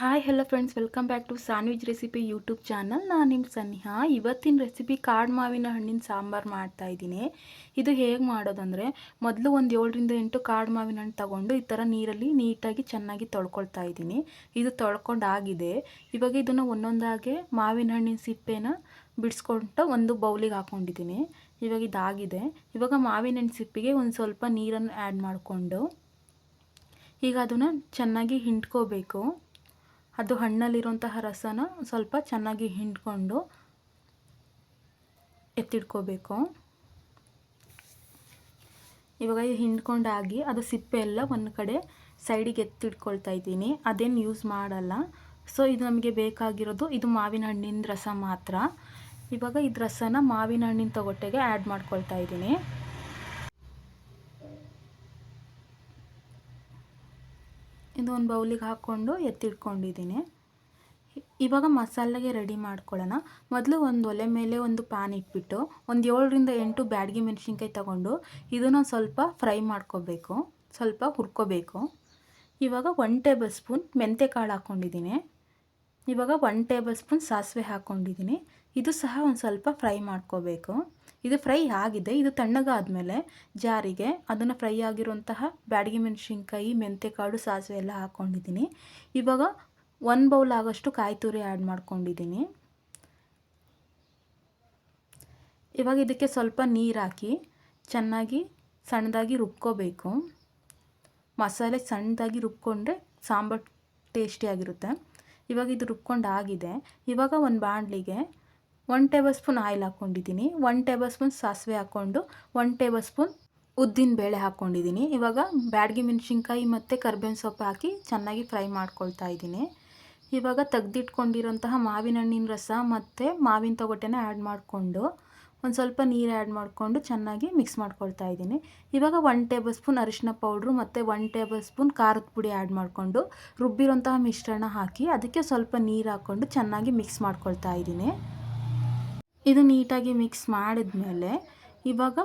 Hi hello friends welcome back to sandwich recipe YouTube channel ನಾನು ನಿಮ್ಮ ಸನ್ನಿಹಾ. ಇವತ್ತಿನ recipe ಕಾಡು ಮಾವಿನ ಹಣ್ಣಿನ ಸಾಂಬಾರು ಮಾಡ್ತಾ ಇದ್ದೀನಿ. ಇದು ಹೇಗೆ ಮಾಡೋದಂದರೆ, ಮೊದಲು ಒಂದು ಏಳರಿಂದ ಎಂಟು ಕಾಡು ಮಾವಿನ ಹಣ್ಣು ತೊಗೊಂಡು ಈ ಥರ ನೀರಲ್ಲಿ ನೀಟಾಗಿ ಚೆನ್ನಾಗಿ ತೊಳ್ಕೊಳ್ತಾ ಇದ್ದೀನಿ. ಇದು ತೊಳ್ಕೊಂಡಾಗಿದೆ. ಇವಾಗ ಇದನ್ನು ಒಂದೊಂದಾಗೆ ಮಾವಿನ ಹಣ್ಣಿನ ಸಿಪ್ಪೆನ ಬಿಡಿಸ್ಕೊಂಡು ಒಂದು ಬೌಲಿಗೆ ಹಾಕ್ಕೊಂಡಿದ್ದೀನಿ ಇವಾಗ ಇದಾಗಿದೆ. ಇವಾಗ ಮಾವಿನ ಹಣ್ಣು ಸಿಪ್ಪಿಗೆ ಒಂದು ಸ್ವಲ್ಪ ನೀರನ್ನು ಆ್ಯಡ್ ಮಾಡಿಕೊಂಡು ಈಗ ಅದನ್ನು ಚೆನ್ನಾಗಿ ಹಿಂಡ್ಕೋಬೇಕು. ಅದು ಹಣ್ಣಲ್ಲಿರುವಂತಹ ರಸನ ಸ್ವಲ್ಪ ಚೆನ್ನಾಗಿ ಹಿಂಡ್ಕೊಂಡು ಎತ್ತಿಡ್ಕೋಬೇಕು ಇವಾಗ ಹಿಂಡ್ಕೊಂಡಾಗಿ ಅದು ಸಿಪ್ಪೆ ಎಲ್ಲ ಒಂದು ಕಡೆ ಸೈಡಿಗೆ ಎತ್ತಿಡ್ಕೊಳ್ತಾ ಇದ್ದೀನಿ. ಅದೇನು ಯೂಸ್ ಮಾಡಲ್ಲ. ಸೊ ಇದು ನಮಗೆ ಬೇಕಾಗಿರೋದು ಇದು ಮಾವಿನ ಹಣ್ಣಿನ ರಸ ಮಾತ್ರ. ಇವಾಗ ಇದು ರಸನ ಮಾವಿನ ಹಣ್ಣಿನ ತೊಗೊಟ್ಟೆಗೆ ಆ್ಯಡ್ ಮಾಡ್ಕೊಳ್ತಾ ಇದ್ದೀನಿ. ಇದು ಒಂದು ಬೌಲಿಗೆ ಹಾಕ್ಕೊಂಡು ಎತ್ತಿಟ್ಕೊಂಡಿದ್ದೀನಿ. ಇವಾಗ ಮಸಾಲೆಗೆ ರೆಡಿ ಮಾಡ್ಕೊಳ್ಳೋಣ. ಮೊದಲು ಒಂದು ಒಲೆ ಮೇಲೆ ಒಂದು ಪ್ಯಾನ್ ಇಟ್ಬಿಟ್ಟು ಒಂದು ಏಳರಿಂದ ಎಂಟು ಬ್ಯಾಡಗಿ ಮೆಣಸಿನ್ಕಾಯಿ ತಗೊಂಡು ಇದನ್ನು ಸ್ವಲ್ಪ ಫ್ರೈ ಮಾಡ್ಕೋಬೇಕು. ಸ್ವಲ್ಪ ಹುರ್ಕೋಬೇಕು. ಇವಾಗ ಒನ್ ಟೇಬಲ್ ಸ್ಪೂನ್ ಮೆಂತ್ಯ ಕಾಳು ಹಾಕ್ಕೊಂಡಿದ್ದೀನಿ. ಇವಾಗ ಒನ್ ಟೇಬಲ್ ಸ್ಪೂನ್ ಸಾಸಿವೆ ಹಾಕ್ಕೊಂಡಿದ್ದೀನಿ ಇದು ಸಹ ಒಂದು ಸ್ವಲ್ಪ ಫ್ರೈ ಮಾಡ್ಕೋಬೇಕು. ಇದು ಫ್ರೈ ಆಗಿದೆ. ಇದು ತಣ್ಣಗಾದಮೇಲೆ ಜಾರಿಗೆ ಅದನ್ನು ಫ್ರೈ ಆಗಿರುವಂತಹ ಬ್ಯಾಡಗಿ ಮೆಣಸಿನ್ಕಾಯಿ ಮೆಂತ್ಯಕಾಳು ಸಾಸಿವೆ ಎಲ್ಲ ಹಾಕ್ಕೊಂಡಿದ್ದೀನಿ ಇವಾಗ ಒಂದು ಬೌಲ್ ಆಗೋಷ್ಟು ಕಾಯಿ ತುರಿ ಆ್ಯಡ್ ಮಾಡ್ಕೊಂಡಿದ್ದೀನಿ. ಇವಾಗ ಇದಕ್ಕೆ ಸ್ವಲ್ಪ ನೀರು ಹಾಕಿ ಚೆನ್ನಾಗಿ ಸಣ್ಣದಾಗಿ ರುಬ್ಕೋಬೇಕು. ಮಸಾಲೆ ಸಣ್ಣದಾಗಿ ರುಬ್ಕೊಂಡ್ರೆ ಸಾಂಬಾರು ಟೇಸ್ಟಿಯಾಗಿರುತ್ತೆ ಇವಾಗ ಇದು ರುಬ್ಕೊಂಡು ಆಗಿದೆ. ಇವಾಗ ಒಂದು ಬಾಣಲಿಗೆ ಒನ್ ಟೇಬಲ್ ಸ್ಪೂನ್ ಆಯಿಲ್ ಹಾಕ್ಕೊಂಡಿದ್ದೀನಿ. ಒನ್ ಟೇಬಲ್ ಸ್ಪೂನ್ ಸಾಸಿವೆ ಹಾಕ್ಕೊಂಡು ಒನ್ ಟೇಬಲ್ ಸ್ಪೂನ್ ಉದ್ದಿನ ಬೇಳೆ ಹಾಕ್ಕೊಂಡಿದ್ದೀನಿ. ಇವಾಗ ಬ್ಯಾಡಗಿ ಮೆಣಸಿನ್ಕಾಯಿ ಮತ್ತು ಕರ್ಬೇವಿನ ಸೊಪ್ಪು ಹಾಕಿ ಚೆನ್ನಾಗಿ ಫ್ರೈ ಮಾಡ್ಕೊಳ್ತಾ ಇದ್ದೀನಿ. ಇವಾಗ ತೆಗ್ದಿಟ್ಕೊಂಡಿರೋಂತಹ ಮಾವಿನ ಹಣ್ಣಿನ ರಸ ಮತ್ತು ಮಾವಿನ ತೊಗಟೆನ ಆ್ಯಡ್ ಮಾಡಿಕೊಂಡು ಒಂದು ಸ್ವಲ್ಪ ನೀರು ಆ್ಯಡ್ ಮಾಡಿಕೊಂಡು ಚೆನ್ನಾಗಿ ಮಿಕ್ಸ್ ಮಾಡ್ಕೊಳ್ತಾ ಇದ್ದೀನಿ. ಇವಾಗ ಒನ್ ಟೇಬಲ್ ಸ್ಪೂನ್ ಅರಿಶಿನ ಪೌಡ್ರು ಮತ್ತು ಒನ್ ಟೇಬಲ್ ಸ್ಪೂನ್ ಖಾರದ ಪುಡಿ ಆ್ಯಡ್ ಮಾಡಿಕೊಂಡು ರುಬ್ಬಿರೋಂತಹ ಮಿಶ್ರಣ ಹಾಕಿ ಅದಕ್ಕೆ ಸ್ವಲ್ಪ ನೀರು ಹಾಕ್ಕೊಂಡು ಚೆನ್ನಾಗಿ ಮಿಕ್ಸ್ ಮಾಡ್ಕೊಳ್ತಾ ಇದ್ದೀನಿ. ಇದು ನೀಟಾಗಿ ಮಿಕ್ಸ್ ಮಾಡಿದ್ಮೇಲೆ ಇವಾಗ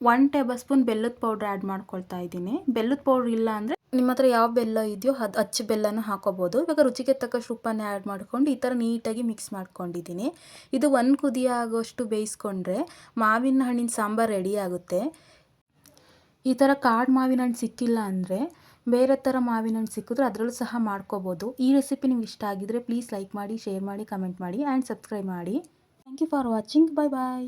ಒನ್ ಟೇಬಲ್ ಸ್ಪೂನ್ ಬೆಲ್ಲದ ಪೌಡ್ರ್ ಆ್ಯಡ್ ಮಾಡ್ಕೊಳ್ತಾ ಇದ್ದೀನಿ. ಬೆಲ್ಲದ ಪೌಡ್ರ್ ಇಲ್ಲ ಅಂದರೆ ನಿಮ್ಮ ಹತ್ರ ಯಾವ ಬೆಲ್ಲ ಇದೆಯೋ ಅದು ಅಚ್ಚ ಬೆಲ್ಲನ ಹಾಕೋಬೋದು. ಇವಾಗ ರುಚಿಗೆ ತಕ್ಕಷ್ಟು ಉಪ್ಪನ್ನು ಆ್ಯಡ್ ಮಾಡ್ಕೊಂಡು ಈ ಥರ ನೀಟಾಗಿ ಮಿಕ್ಸ್ ಮಾಡ್ಕೊಂಡಿದ್ದೀನಿ. ಇದು ಒಂದು ಕುದಿ ಆಗೋಷ್ಟು ಬೇಯಿಸ್ಕೊಂಡ್ರೆ ಮಾವಿನ ಹಣ್ಣಿನ ಸಾಂಬಾರು ರೆಡಿ ಆಗುತ್ತೆ. ಈ ಥರ ಕಾಡು ಮಾವಿನ ಹಣ್ಣು ಸಿಕ್ಕಿಲ್ಲ ಅಂದರೆ ಬೇರೆ ಥರ ಮಾವಿನ ಹಣ್ಣು ಸಿಕ್ಕಿದ್ರೆ ಅದರಲ್ಲೂ ಸಹ ಮಾಡ್ಕೋಬೋದು. ಈ ರೆಸಿಪಿ ನಿಮ್ಗೆ ಇಷ್ಟ ಆಗಿದ್ರೆ ಪ್ಲೀಸ್ ಲೈಕ್ ಮಾಡಿ ಶೇರ್ ಮಾಡಿ ಕಮೆಂಟ್ ಮಾಡಿ ಆ್ಯಂಡ್ ಸಬ್ಸ್ಕ್ರೈಬ್ ಮಾಡಿ. Thank you for watching bye bye.